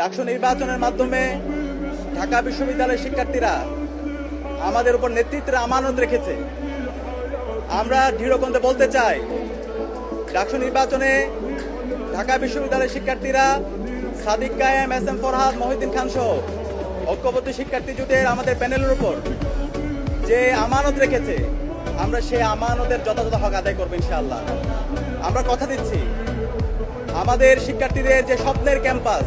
ডাকসু নির্বাচনের মাধ্যমে ঢাকা বিশ্ববিদ্যালয়ের শিক্ষার্থীরা আমাদের উপর নেতৃত্বের আমানত রেখেছে। আমরা দৃঢ়কণ্ঠে বলতে চাই, ডাকসু নির্বাচনে ঢাকা বিশ্ববিদ্যালয়ের শিক্ষার্থীরা সাদিক কায়েম, এস এম ফরহাদ, মহিউদ্দিন খান সহ ঐক্যবদ্ধ শিক্ষার্থী জোটের আমাদের প্যানেলের উপর যে আমানত রেখেছে, আমরা সেই আমানতের যথাযথ হক আদায় করব ইনশাআল্লাহ। আমরা কথা দিচ্ছি, আমাদের শিক্ষার্থীদের যে স্বপ্নের ক্যাম্পাস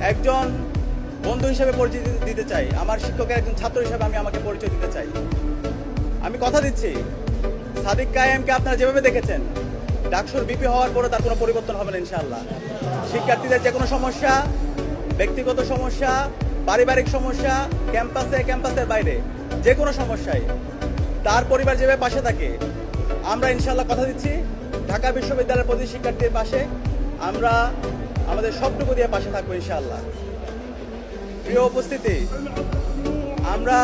একজন বন্ধু হিসেবে পরিচয় দিতে- চাই। আমার শিক্ষকের একজন ছাত্র হিসেবে আমি আমাকে পরিচয় দিতে চাই। আমি কথা দিচ্ছি। সাদিক কায়েমকে আপনারা যেভাবে দেখেছেন, ডাকসুর বিপি হওয়ার পরে তার কোনো পরিবর্তন হবে না, ইনশাআল্লাহ। শিক্ষার্থীদের যে কোনো সমস্যা, ব্যক্তিগত সমস্যা, পারিবারিক সমস্যা, ক্যাম্পাসে, ক্যাম্পাসের বাইরে, যে কোনো সমস্যায় তার পরিবার যেভাবে পাশে থাকে, আমরা ইনশাআল্লাহ কথা দিচ্ছি। ঢাকা বিশ্ববিদ্যালয়ের প্রতি শিক্ষার্থীর পাশে আমরা আমাদের সবটুকু দিয়ে পাশে থাকব ইনশাআল্লাহ। প্রিয় উপস্থিতি, আমরা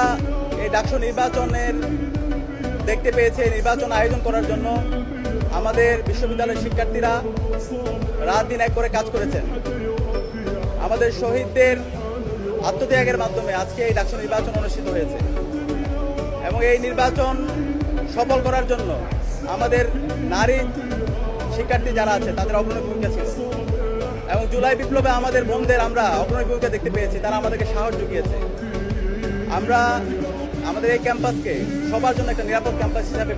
এই ডাকসু নির্বাচনের দেখতে পেয়েছি নির্বাচন আয়োজন করার জন্য আমাদের বিশ্ববিদ্যালয়ের শিক্ষার্থীরা রাত দিন এক করে কাজ করেছেন। আমাদের শহীদদের আত্মত্যাগের মাধ্যমে আজকে এই ডাকসু নির্বাচন অনুষ্ঠিত হয়েছে। এবং এই নির্বাচন সফল করার জন্য আমাদের নারী শিক্ষার্থী যারা আছে, তাদের অগ্রণী ভূমিকা ছিল। এবং জুলাই বিপ্লবে আমাদের বোনদের আমরা অগ্রণী ভূমিকা দেখতে পেয়েছি, তারা আমাদেরকে সাহস জুগিয়েছে। আমরা আমাদের এই ক্যাম্পাসকে সবার জন্য একটা নিরাপদ ক্যাম্পাস হিসাবে